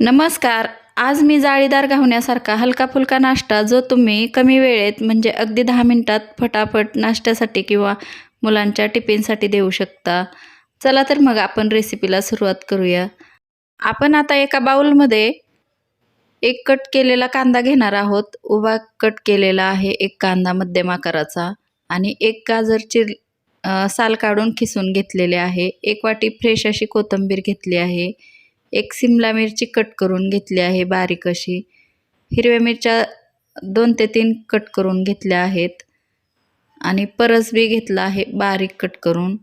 नमस्कार. आज मी जाळीदार घावण्यासारखा हलका फुलका नाश्ता जो तुम्ही कमी वेळेत म्हणजे अगदी दहा मिनटात फटाफट नाश्त्यासाठी किंवा मुलांच्या टिफिनसाठी देऊ शकता. चला तर मग आपण रेसिपीला सुरुवात करूया. आपण आता एका बाऊलमध्ये एक कट केलेला कांदा घेणार आहोत. उभा कट केलेला आहे एक कांदा मध्यम आकाराचा आणि एक गाजरची साल काढून खिसून घेतलेले आहे. एक वाटी फ्रेश अशी कोथिंबीर घेतली आहे. एक सिमला मिरची कट करून घेतली आहे बारीक अशी. हिरव्या मिरच्या दोन ते तीन कट करून घेतल्या आहेत. आणि परसबी घेतला आहे बारीक कट करून.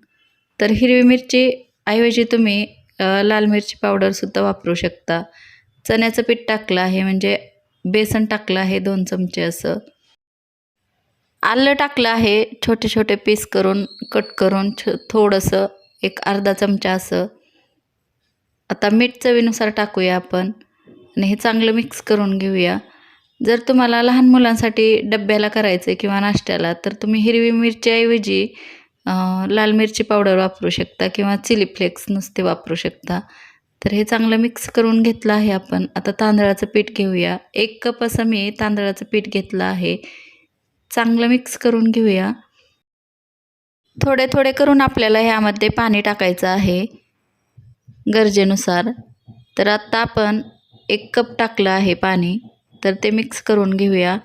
तर हिरवी मिरची ऐवजी तुम्ही लाल मिरची पावडरसुद्धा वापरू शकता. चण्याचं पीठ टाकलं आहे म्हणजे बेसन टाकलं आहे दोन चमचे असं. आलं टाकलं आहे छोटे छोटे पीस करून कट करून छ थोडंसं एक अर्धा चमचा असं. आता मीठ चवीनुसार टाकूया आपण आणि हे चांगलं मिक्स करून घेऊया. जर तुम्हाला लहान मुलांसाठी डब्याला करायचं आहे किंवा नाश्त्याला तर तुम्ही हिरवी मिरचीऐवजी लाल मिरची पावडर वापरू शकता किंवा चिली फ्लेक्स नुसते वापरू शकता. तर हे चांगलं मिक्स करून घेतलं आहे आपण. आता तांदळाचं पीठ घेऊया. एक कप असं मी तांदळाचं पीठ घेतलं आहे. चांगलं मिक्स करून घेऊया. थोडे थोडे करून आपल्याला ह्यामध्ये पाणी टाकायचं आहे. गरजेनुसार. तर आत्ता आपण एक कप टाकलं आहे पाणी. तर ते मिक्स करून घेऊया.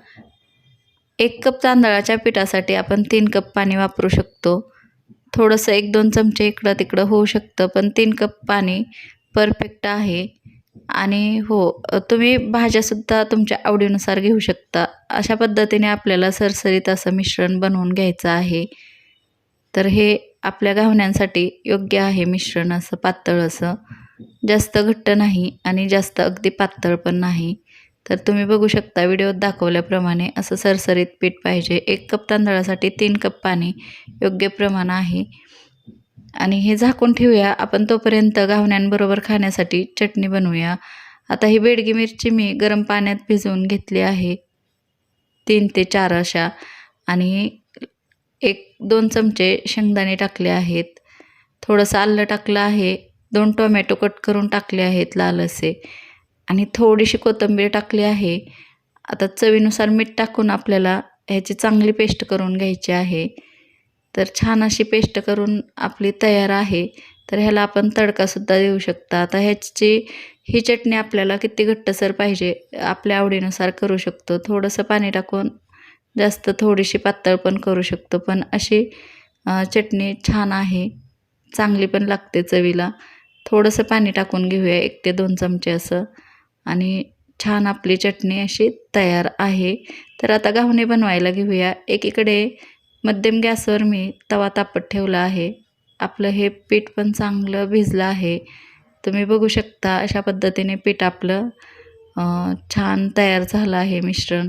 एक कप तांदळाच्या पिठासाठी आपण तीन कप पाणी वापरू शकतो. थोडंसं एक दोन चमचे इकडं तिकडं होऊ शकतं पण तीन कप पाणी परफेक्ट आहे. आणि हो तुम्ही भाज्यासुद्धा तुमच्या आवडीनुसार घेऊ शकता. अशा पद्धतीने आपल्याला सरसरीत असं मिश्रण बनवून घ्यायचं आहे. तर हे आपल्या घावण्यांसाठी योग्य आहे मिश्रण असं पातळ असं. जास्त घट्ट नाही आणि जास्त अगदी पातळ पण नाही. तर तुम्ही बघू शकता व्हिडिओत दाखवल्याप्रमाणे असं सरसरीत पीठ पाहिजे. एक कप तांदळासाठी तीन कप पाणी योग्य प्रमाण आहे. आणि हे झाकून ठेवूया. आपण तोपर्यंत घावण्यांबरोबर खाण्यासाठी चटणी बनवूया. आता ही बेडगी मिरची मी गरम पाण्यात भिजवून घेतली आहे. तीन ते चार अशा. आणि एक दोन चमचे शेंगदाणे टाकले आहेत. थोडंसं आलं टाकलं आहे. दोन टोमॅटो कट करून टाकले आहेत लाल असे आणि थोडीशी कोथिंबीर टाकली आहे. आता चवीनुसार मीठ टाकून आपल्याला ह्याची चांगली पेस्ट करून घ्यायची आहे. तर छान अशी पेस्ट करून आपली तयार आहे. तर ह्याला आपण तडकासुद्धा देऊ शकता. आता ह्याची ही चटणी आपल्याला किती घट्टसर पाहिजे आपल्या आवडीनुसार करू शकतो. थोडंसं पाणी टाकून जास्त थोडीशी पातळ पण करू शकतो पण अशी चटणी छान आहे. चांगली पण लागते चवीला. थोडंसं पाणी टाकून घेऊया एक ते दोन चमचे असं. आणि छान आपली चटणी अशी तयार आहे. तर आता घावणे बनवायला घेऊया. एकीकडे मध्यम गॅसवर मी तवा तापत ठेवला आहे. आपलं हे पीठ पण चांगलं भिजलं आहे. तुम्ही बघू शकता अशा पद्धतीने पीठ आपलं छान तयार झालं आहे मिश्रण.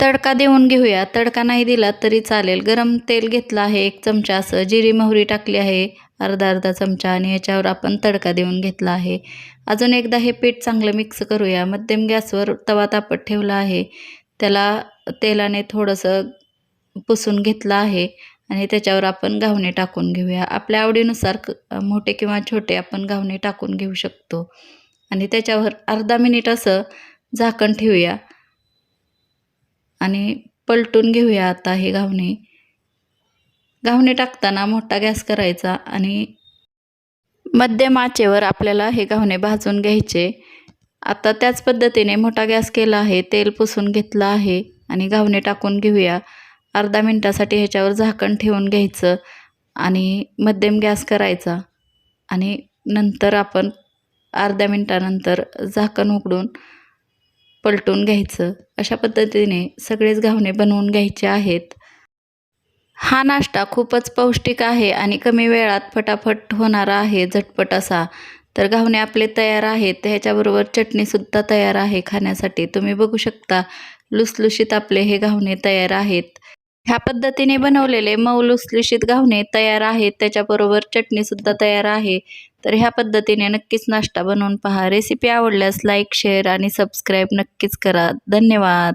तडका देऊन घेऊया. तडका नाही दिला तरी चालेल. गरम तेल घेतलं आहे एक चमचा असं. जिरी मोहरी टाकली आहे. अर्धा अर्धा चमचा आणि याच्यावर आपण तडका देऊन घेतला आहे. अजून एकदा हे पीठ चांगलं मिक्स करूया. मध्यम गॅसवर तवा तापत ठेवला आहे. त्याला तेलाने थोडंसं पुसून घेतलं आहे आणि त्याच्यावर आपण घावणे टाकून घेऊया. आपल्या आवडीनुसार क- मोठे किंवा छोटे आपण घावणे टाकून घेऊ शकतो. आणि त्याच्यावर अर्धा मिनिट असं झाकण ठेवूया. आणि पलटून घेऊया आता हे घावणे. घावणे टाकताना मोठा गॅस करायचा आणि मध्यम आचेवर आपल्याला हे घावणे भाजून घ्यायचे. आता त्याच पद्धतीने मोठा गॅस केला आहे तेल पुसून घेतलं आहे आणि घावणे टाकून घेऊया. अर्धा मिनटासाठी ह्याच्यावर झाकण ठेवून घ्यायचं आणि मध्यम गॅस करायचा आणि नंतर आपण अर्ध्या मिनटानंतर झाकण उघडून पलटून घ्यायचं. अशा पद्धतीने सगळेच घावणे बनवून घ्यायचे आहेत. हा नाश्ता खूपच पौष्टिक आहे आणि कमी वेळात फटाफट होणारा आहे झटपट असा. तर घावणे आपले तयार आहेत ह्याच्याबरोबर चटणीसुद्धा तयार आहे खाण्यासाठी. तुम्ही बघू शकता लुसलुशीत आपले हे घावणे तयार आहेत. ह्या पद्धतीने बनवलेले मऊ लुसलुशीत घावणे तयार आहेत. त्याच्याबरोबर चटणीसुद्धा तयार आहे. तर ह्या पद्धतीने नक्कीच नाश्ता बनवून पहा. रेसिपी आवडल्यास लाईक शेअर आणि सबस्क्राईब नक्कीच करा. धन्यवाद.